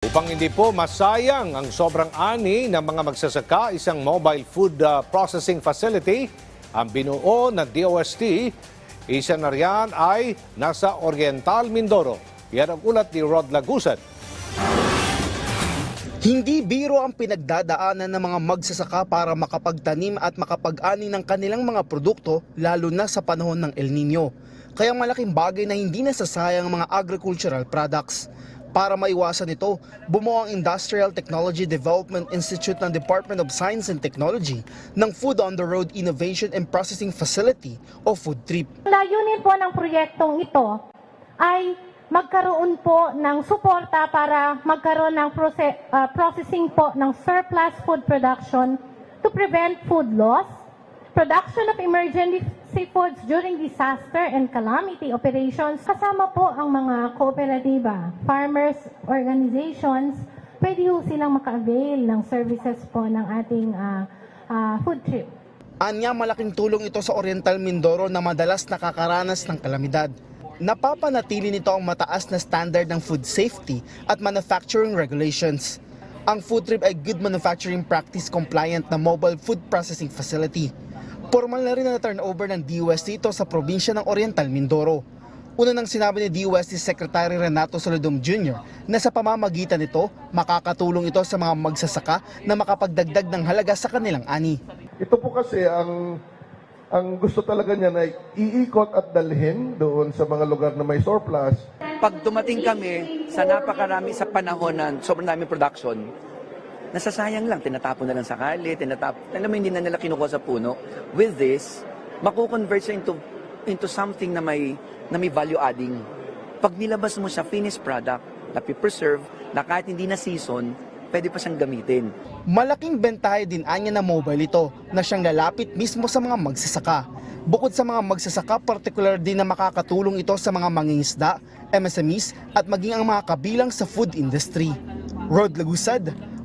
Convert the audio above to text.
Upang hindi po masayang ang sobrang ani ng mga magsasaka, isang mobile food uh, processing facility ang binuo ng DOST. Isa na riyan ay nasa Oriental, Mindoro. Yan ang ulat ni Rod Lagusan. Hindi biro ang pinagdadaanan ng mga magsasaka para makapagtanim at makapag-ani ng kanilang mga produkto lalo na sa panahon ng El Nino. Kaya malaking bagay na hindi nasasayang ang mga agricultural products. Para maiwasan ito, bumuo ang Industrial Technology Development Institute ng Department of Science and Technology ng Food on the Road Innovation and Processing Facility o Food Trip. Layunin po ng proyektong ito ay magkaroon po ng suporta para magkaroon ng proce- ah, processing po ng surplus food production to prevent food loss, production of emergency foods during disaster and calamity operations. Kasama po ang mga kooperatiba, farmers organizations, pwede ho silang maka-avail ng services po ng ating ah, ah, food trip. Anya malaking tulong ito sa Oriental Mindoro na madalas nakakaranas ng kalamidad. Napapanatili nito ang mataas na standard ng food safety at manufacturing regulations. Ang food trip ay good manufacturing practice compliant na mobile food processing facility. Formal na rin na turnover ng DUST ito sa probinsya ng Oriental Mindoro. Una nang sinabi ni DUST Secretary Renato Solidum Jr. na sa pamamagitan nito, makakatulong ito sa mga magsasaka na makapagdagdag ng halaga sa kanilang ani. Ito po kasi ang ang gusto talaga niya na iikot at dalhin doon sa mga lugar na may surplus pag dumating kami sa napakarami sa panahon ng sobrang daming production, nasasayang lang, tinatapon na lang sa kali, tinatapon, alam mo, hindi na nila kinukuha sa puno. With this, makukonvert siya into, into something na may, na may value adding. Pag nilabas mo siya, finished product, na preserve na kahit hindi na season, pwede pa siyang gamitin. Malaking bentahe din anya na mobile ito na siyang lalapit mismo sa mga magsasaka. Bukod sa mga magsasaka, particular din na makakatulong ito sa mga mangingisda, MSMEs at maging ang mga kabilang sa food industry. Rod Lagusad,